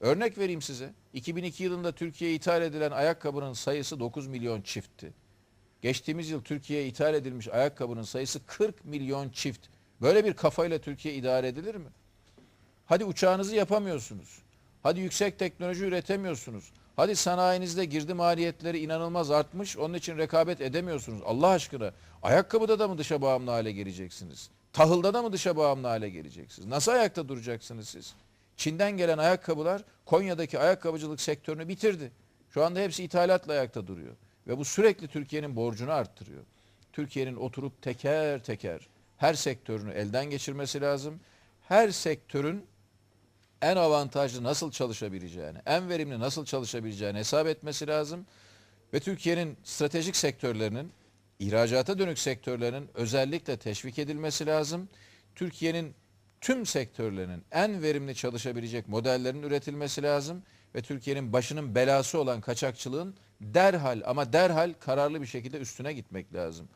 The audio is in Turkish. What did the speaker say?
Örnek vereyim size. 2002 yılında Türkiye'ye ithal edilen ayakkabının sayısı 9 milyon çiftti. Geçtiğimiz yıl Türkiye'ye ithal edilmiş ayakkabının sayısı 40 milyon çift. Böyle bir kafayla Türkiye idare edilir mi? Hadi uçağınızı yapamıyorsunuz. Hadi yüksek teknoloji üretemiyorsunuz. Hadi sanayinizde girdi maliyetleri inanılmaz artmış. Onun için rekabet edemiyorsunuz. Allah aşkına ayakkabıda da mı dışa bağımlı hale geleceksiniz? Tahılda da mı dışa bağımlı hale geleceksiniz? Nasıl ayakta duracaksınız siz? Çin'den gelen ayakkabılar Konya'daki ayakkabıcılık sektörünü bitirdi. Şu anda hepsi ithalatla ayakta duruyor. Ve bu sürekli Türkiye'nin borcunu arttırıyor. Türkiye'nin oturup teker teker her sektörünü elden geçirmesi lazım. Her sektörün en avantajlı nasıl çalışabileceğini, en verimli nasıl çalışabileceğini hesap etmesi lazım. Ve Türkiye'nin stratejik sektörlerinin, ihracata dönük sektörlerinin özellikle teşvik edilmesi lazım. Türkiye'nin tüm sektörlerinin en verimli çalışabilecek modellerin üretilmesi lazım. Ve Türkiye'nin başının belası olan kaçakçılığın derhal ama derhal kararlı bir şekilde üstüne gitmek lazım.